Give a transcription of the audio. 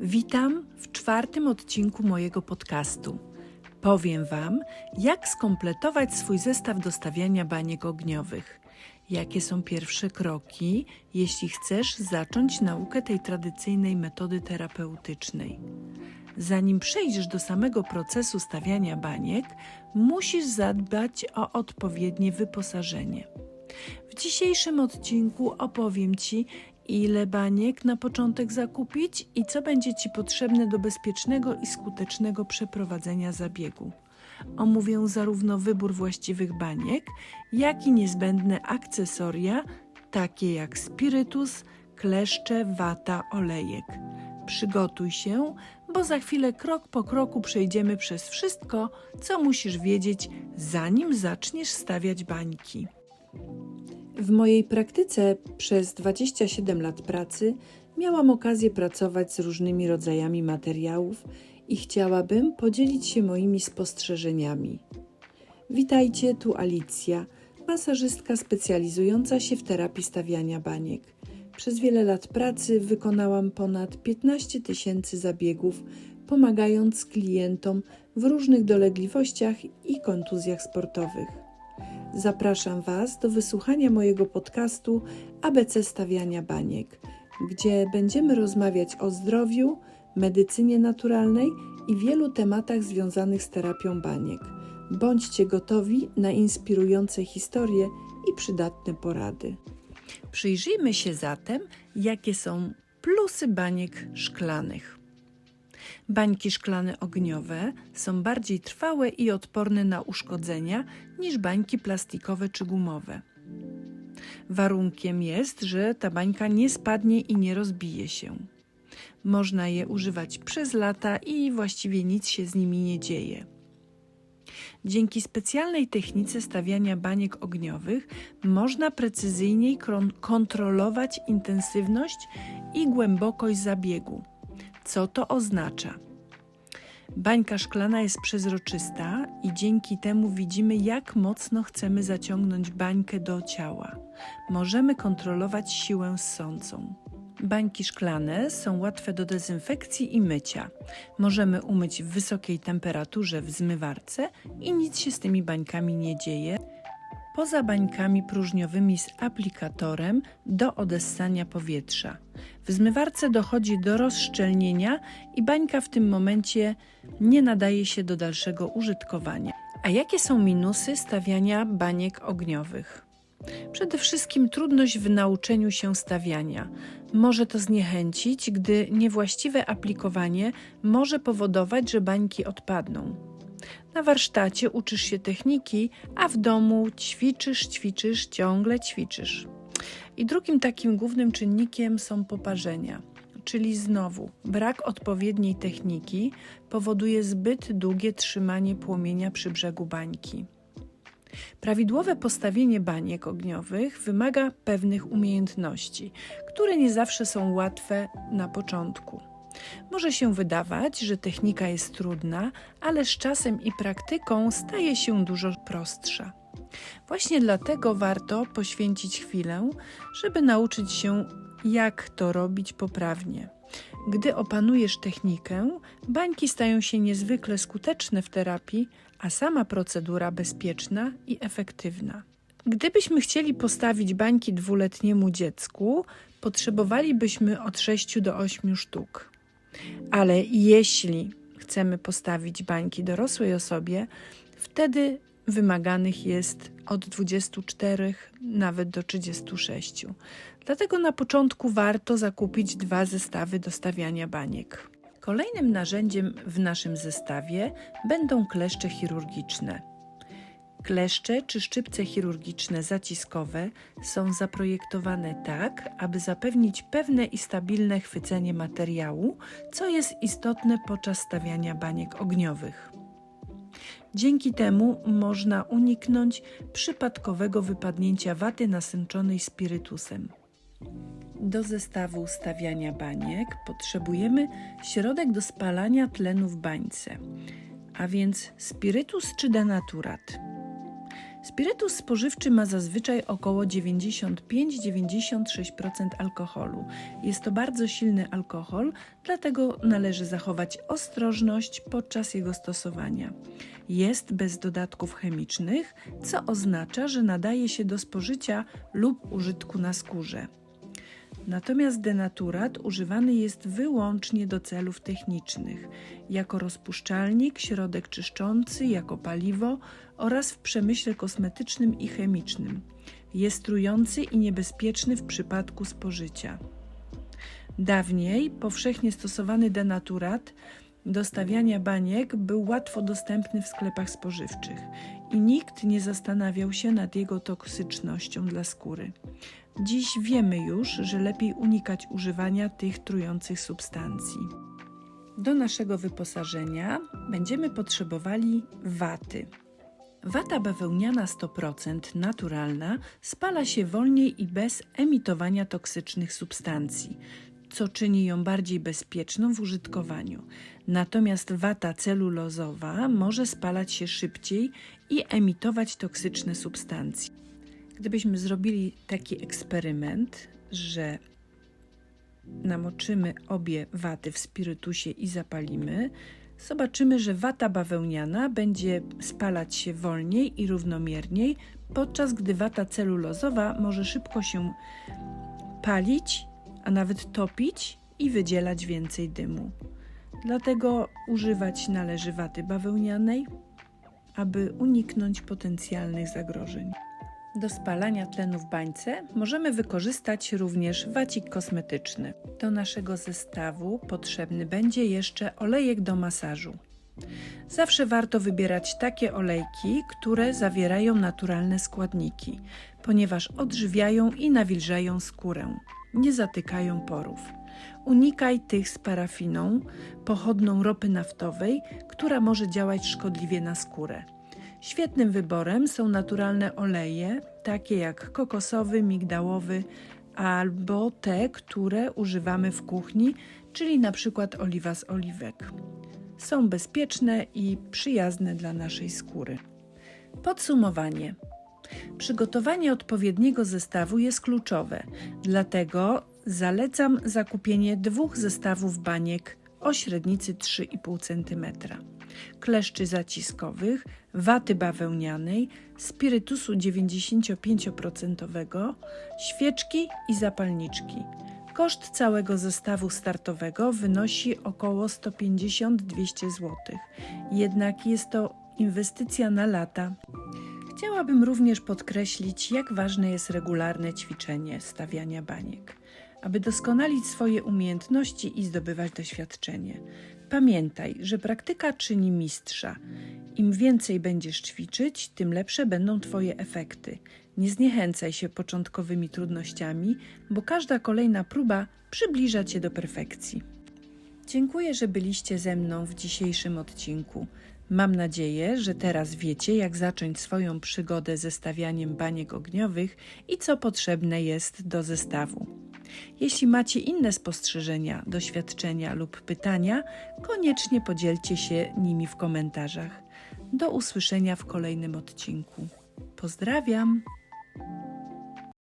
Witam w czwartym odcinku mojego podcastu. Powiem Wam, jak skompletować swój zestaw do stawiania baniek ogniowych. Jakie są pierwsze kroki, jeśli chcesz zacząć naukę tej tradycyjnej metody terapeutycznej. Zanim przejdziesz do samego procesu stawiania baniek, musisz zadbać o odpowiednie wyposażenie. W dzisiejszym odcinku opowiem Ci, ile baniek na początek zakupić i co będzie Ci potrzebne do bezpiecznego i skutecznego przeprowadzenia zabiegu. Omówię zarówno wybór właściwych baniek, jak i niezbędne akcesoria, takie jak spirytus, kleszcze, wata, olejek. Przygotuj się, bo za chwilę krok po kroku przejdziemy przez wszystko, co musisz wiedzieć, zanim zaczniesz stawiać bańki. W mojej praktyce przez 27 lat pracy miałam okazję pracować z różnymi rodzajami materiałów i chciałabym podzielić się moimi spostrzeżeniami. Witajcie, tu Alicja, masażystka specjalizująca się w terapii stawiania baniek. Przez wiele lat pracy wykonałam ponad 15 tysięcy zabiegów, pomagając klientom w różnych dolegliwościach i kontuzjach sportowych. Zapraszam Was do wysłuchania mojego podcastu ABC Stawiania Baniek, gdzie będziemy rozmawiać o zdrowiu, medycynie naturalnej i wielu tematach związanych z terapią baniek. Bądźcie gotowi na inspirujące historie i przydatne porady. Przyjrzyjmy się zatem, jakie są plusy baniek szklanych. Bańki szklane ogniowe są bardziej trwałe i odporne na uszkodzenia niż bańki plastikowe czy gumowe. Warunkiem jest, że ta bańka nie spadnie i nie rozbije się. Można je używać przez lata i właściwie nic się z nimi nie dzieje. Dzięki specjalnej technice stawiania baniek ogniowych można precyzyjniej kontrolować intensywność i głębokość zabiegu. Co to oznacza? Bańka szklana jest przezroczysta i dzięki temu widzimy, jak mocno chcemy zaciągnąć bańkę do ciała. Możemy kontrolować siłę ssącą. Bańki szklane są łatwe do dezynfekcji i mycia. Możemy umyć w wysokiej temperaturze w zmywarce i nic się z tymi bańkami nie dzieje. Poza bańkami próżniowymi z aplikatorem do odessania powietrza. W zmywarce dochodzi do rozszczelnienia i bańka w tym momencie nie nadaje się do dalszego użytkowania. A jakie są minusy stawiania baniek ogniowych? Przede wszystkim trudność w nauczeniu się stawiania. Może to zniechęcić, gdy niewłaściwe aplikowanie może powodować, że bańki odpadną. Na warsztacie uczysz się techniki, a w domu ćwiczysz, ćwiczysz, ciągle ćwiczysz. I drugim takim głównym czynnikiem są poparzenia, czyli znowu brak odpowiedniej techniki powoduje zbyt długie trzymanie płomienia przy brzegu bańki. Prawidłowe postawienie baniek ogniowych wymaga pewnych umiejętności, które nie zawsze są łatwe na początku. Może się wydawać, że technika jest trudna, ale z czasem i praktyką staje się dużo prostsza. Właśnie dlatego warto poświęcić chwilę, żeby nauczyć się, jak to robić poprawnie. Gdy opanujesz technikę, bańki stają się niezwykle skuteczne w terapii, a sama procedura bezpieczna i efektywna. Gdybyśmy chcieli postawić bańki dwuletniemu dziecku, potrzebowalibyśmy od 6 do 8 sztuk. Ale jeśli chcemy postawić bańki dorosłej osobie, wtedy wymaganych jest od 24 nawet do 36. Dlatego na początku warto zakupić dwa zestawy do stawiania baniek. Kolejnym narzędziem w naszym zestawie będą kleszcze chirurgiczne. Kleszcze czy szczypce chirurgiczne zaciskowe są zaprojektowane tak, aby zapewnić pewne i stabilne chwycenie materiału, co jest istotne podczas stawiania baniek ogniowych. Dzięki temu można uniknąć przypadkowego wypadnięcia waty nasęczonej spirytusem. Do zestawu stawiania baniek potrzebujemy środek do spalania tlenu w bańce, a więc spirytus czy denaturat. Spirytus spożywczy ma zazwyczaj około 95-96% alkoholu. Jest to bardzo silny alkohol, dlatego należy zachować ostrożność podczas jego stosowania. Jest bez dodatków chemicznych, co oznacza, że nadaje się do spożycia lub użytku na skórze. Natomiast denaturat używany jest wyłącznie do celów technicznych, jako rozpuszczalnik, środek czyszczący, jako paliwo oraz w przemyśle kosmetycznym i chemicznym. Jest trujący i niebezpieczny w przypadku spożycia. Dawniej powszechnie stosowany denaturat do stawiania baniek był łatwo dostępny w sklepach spożywczych i nikt nie zastanawiał się nad jego toksycznością dla skóry. Dziś wiemy już, że lepiej unikać używania tych trujących substancji. Do naszego wyposażenia będziemy potrzebowali waty. Wata bawełniana 100% naturalna spala się wolniej i bez emitowania toksycznych substancji, co czyni ją bardziej bezpieczną w użytkowaniu. Natomiast wata celulozowa może spalać się szybciej i emitować toksyczne substancje. Gdybyśmy zrobili taki eksperyment, że namoczymy obie waty w spirytusie i zapalimy, zobaczymy, że wata bawełniana będzie spalać się wolniej i równomierniej, podczas gdy wata celulozowa może szybko się palić, a nawet topić i wydzielać więcej dymu. Dlatego używać należy waty bawełnianej, aby uniknąć potencjalnych zagrożeń. Do spalania tlenu w bańce możemy wykorzystać również wacik kosmetyczny. Do naszego zestawu potrzebny będzie jeszcze olejek do masażu. Zawsze warto wybierać takie olejki, które zawierają naturalne składniki, ponieważ odżywiają i nawilżają skórę, nie zatykają porów. Unikaj tych z parafiną, pochodną ropy naftowej, która może działać szkodliwie na skórę. Świetnym wyborem są naturalne oleje, takie jak kokosowy, migdałowy albo te, które używamy w kuchni, czyli na przykład oliwa z oliwek. Są bezpieczne i przyjazne dla naszej skóry. Podsumowanie. Przygotowanie odpowiedniego zestawu jest kluczowe, dlatego zalecam zakupienie dwóch zestawów baniek o średnicy 3,5 cm, kleszczy zaciskowych, waty bawełnianej, spirytusu 95%, świeczki i zapalniczki. Koszt całego zestawu startowego wynosi około 150-200 zł. Jednak jest to inwestycja na lata. Chciałabym również podkreślić, jak ważne jest regularne ćwiczenie stawiania baniek, aby doskonalić swoje umiejętności i zdobywać doświadczenie. Pamiętaj, że praktyka czyni mistrza. Im więcej będziesz ćwiczyć, tym lepsze będą Twoje efekty. Nie zniechęcaj się początkowymi trudnościami, bo każda kolejna próba przybliża Cię do perfekcji. Dziękuję, że byliście ze mną w dzisiejszym odcinku. Mam nadzieję, że teraz wiecie, jak zacząć swoją przygodę ze stawianiem baniek ogniowych i co potrzebne jest do zestawu. Jeśli macie inne spostrzeżenia, doświadczenia lub pytania, koniecznie podzielcie się nimi w komentarzach. Do usłyszenia w kolejnym odcinku. Pozdrawiam!